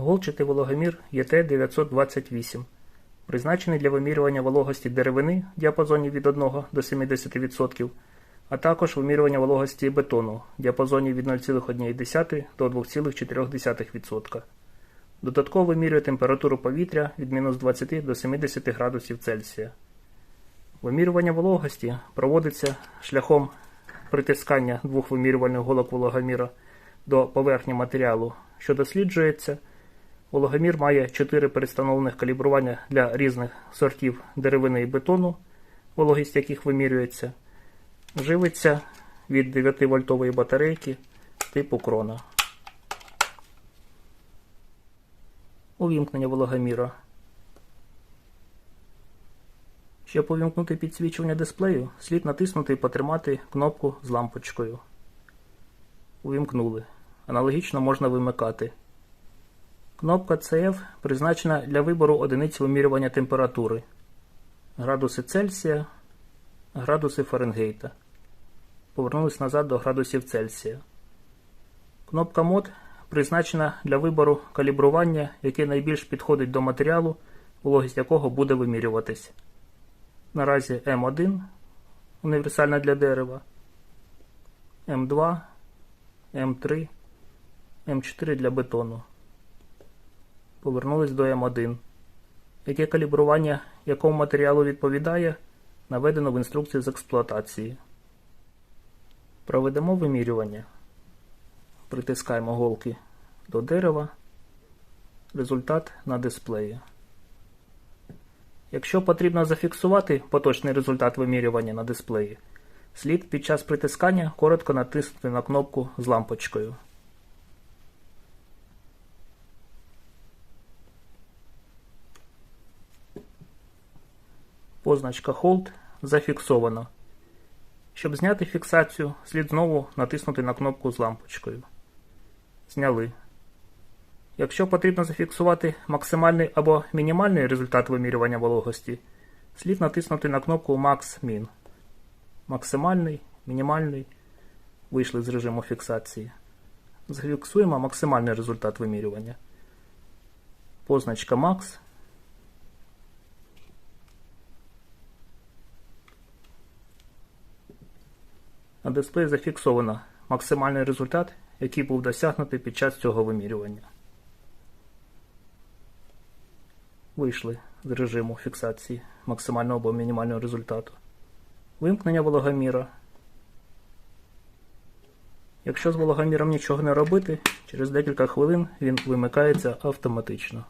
Голчатий вологомір ЄТ-928, призначений для вимірювання вологості деревини в діапазоні від 1 до 70%, а також вимірювання вологості бетону в діапазоні від 0,1 до 2,4%. Додатково вимірює температуру повітря від мінус 20 до 70 градусів Цельсія. Вимірювання вологості проводиться шляхом притискання двох вимірювальних голок вологоміра до поверхні матеріалу, що досліджується. Вологомір має 4 перестановлених калібрування для різних сортів деревини і бетону, вологість яких вимірюється. Живиться від 9-вольтової батарейки типу крона. Увімкнення вологоміра. Щоб увімкнути підсвічування дисплею, слід натиснути і потримати кнопку з лампочкою. Увімкнули. Аналогічно можна вимикати. Кнопка CF призначена для вибору одиниць вимірювання температури. Градуси Цельсія, градуси Фаренгейта. Повернулись назад до градусів Цельсія. Кнопка мод призначена для вибору калібрування, яке найбільш підходить до матеріалу, вологість якого буде вимірюватись. Наразі М1 універсальна для дерева, М2, М3, М4 для бетону. Повернулись до М1. Яке калібрування якому матеріалу відповідає, наведено в інструкції з експлуатації. Проведемо вимірювання. Притискаємо голки до дерева. Результат на дисплеї. Якщо потрібно зафіксувати поточний результат вимірювання на дисплеї, слід під час притискання коротко натиснути на кнопку з лампочкою. Позначка Hold зафіксовано. Щоб зняти фіксацію, слід знову натиснути на кнопку з лампочкою. Зняли. Якщо потрібно зафіксувати максимальний або мінімальний результат вимірювання вологості, слід натиснути на кнопку Max-Min. Максимальний, мінімальний. Вийшли з режиму фіксації. Зафіксуємо максимальний результат вимірювання. Позначка Max. На дисплеї зафіксовано максимальний результат, який був досягнутий під час цього вимірювання. Вийшли з режиму фіксації максимального або мінімального результату. Вимкнення вологоміра. Якщо з вологоміром нічого не робити, через декілька хвилин він вимикається автоматично.